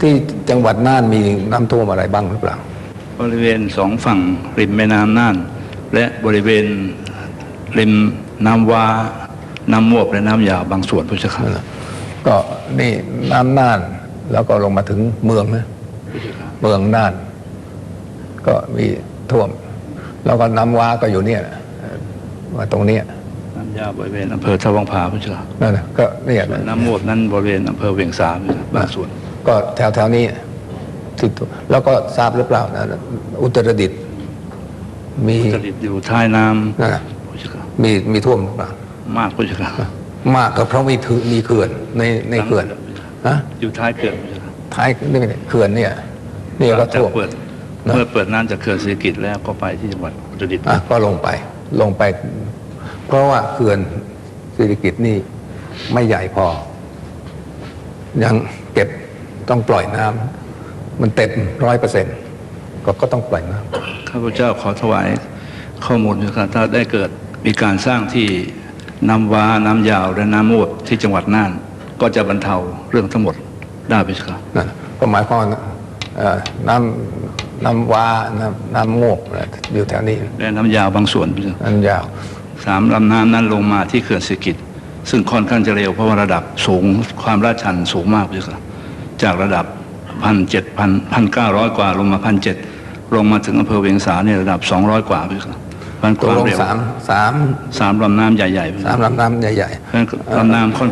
ที่จังหวัดน่านมีน้ำท่วมอะไรบ้างหรือเปล่า บริเวณสองฝั่งริมแม่น้ำน่าน และบริเวณริมน้ำวาน้ำมวบและน้ำยาวบางส่วนพุทธค่ะก็นี่น้ำน่านแล้วก็ลงมาถึงเมืองนะเมืองน่าน ก็มีท่วม แล้วก็น้ำว้าก็อยู่เนี่ยเอ่อมาตรงเนี้ยน้ำยาวบริเวณอำเภอทวังผาพุทธค่ะนั่นนะก็เนี่ยส่วนน้ำมวบนั้นบริเวณอำเภอเวียงสาพุทธค่ะบางส่วน ก็แถวแถวๆนี้ที่ท่วมแล้วก็ทราบหรือเปล่านะอุตรดิตถ์มีสลิดอยู่ท้ายน้นั่นน่ะำพุทธค่ะมีมีท่วมหรือเปล่ามากพุทธค่ะมากก็เพราะมีถือมีเขื่อนในในเขื่อนนะอยู่ท้ายเขื่อนพุทธค่ะท้ายนี่เขื่อนเนี่ยเนี่ยก็จากท่วมเปิดนะเมื่อเปิดน้ำจากเขื่อนศรีกิจแล้วก็ไปที่จังหวัดอุตรดิตถ์อะก็ลงไปลงไป เพราะว่าเขื่อนเศรษฐกิจนี่ไม่ใหญ่พอ ยังเก็บ ต้องปล่อยน้ำมันเต็มร้อยเปอร์เซ็นต์ก็ก็ต้องปล่อยน้ำข้าพเจ้าขอถวายข้อมูลนะครับถ้าได้เกิดมีการสร้างที่น้ำว้าน้ำยาวและน้ำมวบที่จังหวัดน่าน ก็จะบรรเทาเรื่องทั้งหมดได้ไปครับนั่นก็หมายความว่าเอ่อน้ำน้ำว้าน้ำน้ำโมกอะไรอยู่แถวนี้และน้ำยาวบางส่วนไปครับน้ำยาวสามลำน้ำนั้นลงมาที่เขื่อนศิกิจซึ่งค่อนข้างจะเร็วเพราะว่าระดับสูงความลาดชันสูงมากไปครับ จากระดับพันเจ็ดพันพันเก้าร้อยกว่าลงมาพันเจ็ดลงมาถึงอำเภอเวียงสาเนี่ยระดับสองร้อยกว่าไปครับมันตคกวามลงเร็วสามสามสามลำน้ำใหญ่ๆไปคสารับมลำน้ำใหญ่เพราะฉะนั้นลำน้ำค่อน